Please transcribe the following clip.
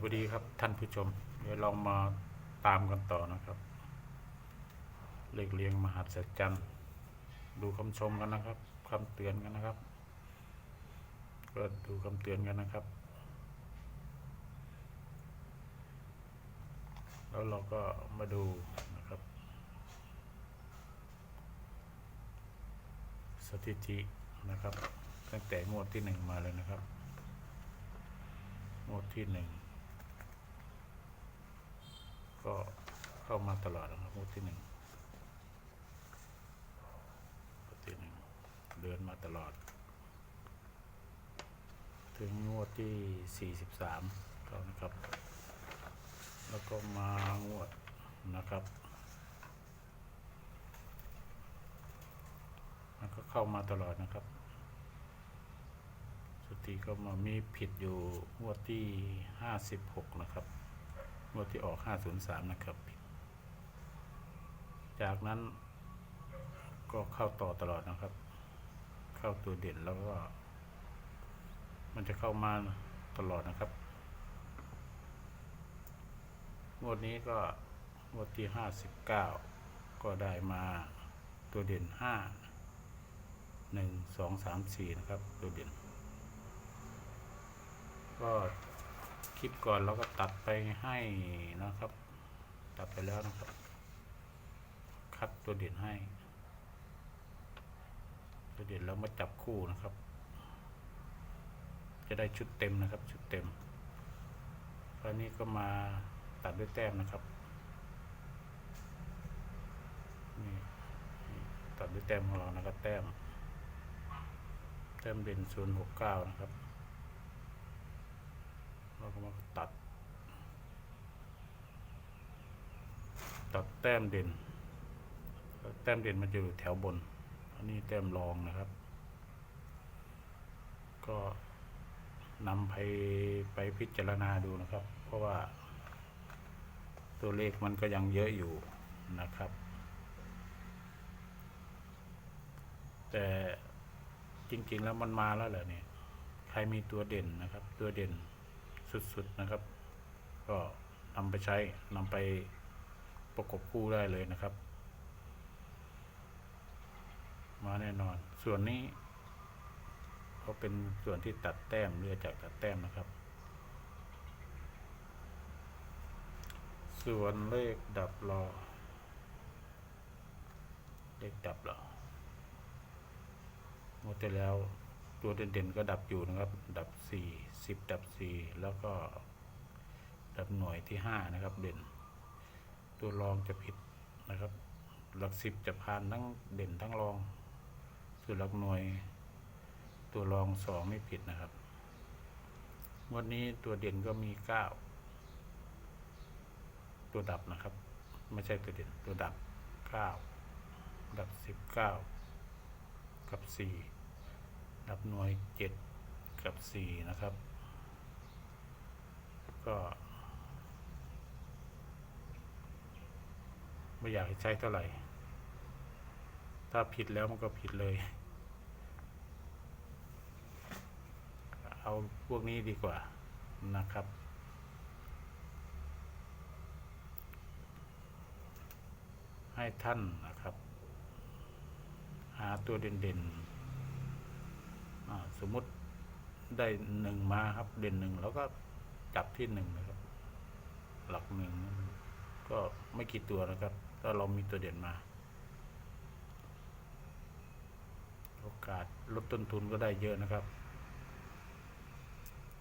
วัสดีครับท่านผู้ชม เดี๋ยวเรามาตามกันต่อนะครับ เลขเรียงมหัศจรรย์ดูคำชมกันนะครับคำเตือนกันนะครับ ก็ดูคำเตือนกันนะครับ แล้วเราก็มาดูนะครับ สถิตินะครับ ตั้งแต่งวดที่หนึ่งมาเลยนะครับงวดที่หนึ่ง ก็เข้ามาตลอดนะครับงวดที่หนึ่งงวดที่หนึ่งเดินมาตลอด ถึงงวดที่สี่สิบสามก็นะครับ แล้วก็มางวดนะครับมันก็เข้ามาตลอดนะครับสติก็มามีผิดอยู่งวดที่ห้าสิบหกนะครับ งวดที่ออกห้าศูนย์สามนะครับ จากนั้นก็เข้าต่อตลอดนะครับ เข้าตัวเด่นแล้วก็ มันจะเข้ามาตลอดนะครับ งวดนี้ก็งวดที่ห้าสิบเก้าก็ได้มาตัวเด่นห้าหนึ่งสองสามสี่นะครับ ตัวเด่น ก็ ลิปก่อนเราก็ตัดไปให้นะครับ ตัดไปแล้วนะครับ คัดตัวเด่นให้ ตัวเด่นแล้วมาจับคู่นะครับ จะได้ชุดเต็มนะครับ ชุดเต็มคราวนี้ก็มาตัดด้วยแต้มนะครับนี่ตัดด้วยแต้มของเรานะครับ แต้ม แต้มเด่นศูนย์หกเก้านะครับ เราก็มาตัด ตัดแต้มเด่น แต้มเด่นมันจะอยู่แถวบน อันนี้แต้มรองนะครับ ก็นำไปไปพิจารณาดูนะครับ เพราะว่า ตัวเลขมันก็ยังเยอะอยู่นะครับ แต่จริง ๆ แล้วมันมาแล้วแหละเนี่ยใครมีตัวเด่นนะครับ ตัวเด่นสุด ๆ นะครับ ก็นำไปใช้นำไป ประกบคู่ได้เลยนะครับ มาแน่นอน ส่วนนี้ก็เป็นส่วนที่ตัดแต้มเรือจากตัดแต้มนะครับ ส่วนเลขดับรอ เลขดับรอหมดไปแล้วตัวเด่นๆก็ดับอยู่นะครับ ดับสี่สิบดับสี่แล้วก็ดับหน่วยที่ห้านะครับ เด่น ตัวรองจะผิดนะครับ หลักสิบจะผ่านทั้งเด่นทั้งรอง ส่วนหลักหน่วย ตัวรองสองไม่ผิดนะครับงวันนี้ตัวเด่นก็มีเก้าตัวดับนะครับ ไม่ใช่ตัวเด่นตัวดับเก้าดับสิบเก้ากับสี่ดับหน่วยเจ็ดกับสี่นะครับ ก็ ไม่อยากให้ใช้เท่าไหร่ ถ้าผิดแล้วมันก็ผิดเลย เอาพวกนี้ดีกว่านะครับ ให้ท่านนะครับ หาตัวเด่นๆ สมมติได้หนึ่งมาครับ เด่นหนึ่งแล้วก็จับที่หนึ่งนะครับ หลักหนึ่งก็ไม่กี่ตัวนะครับ ถ้าเรามีตัวเด่นมา โอกาสลดต้นทุนก็ได้เยอะนะครับ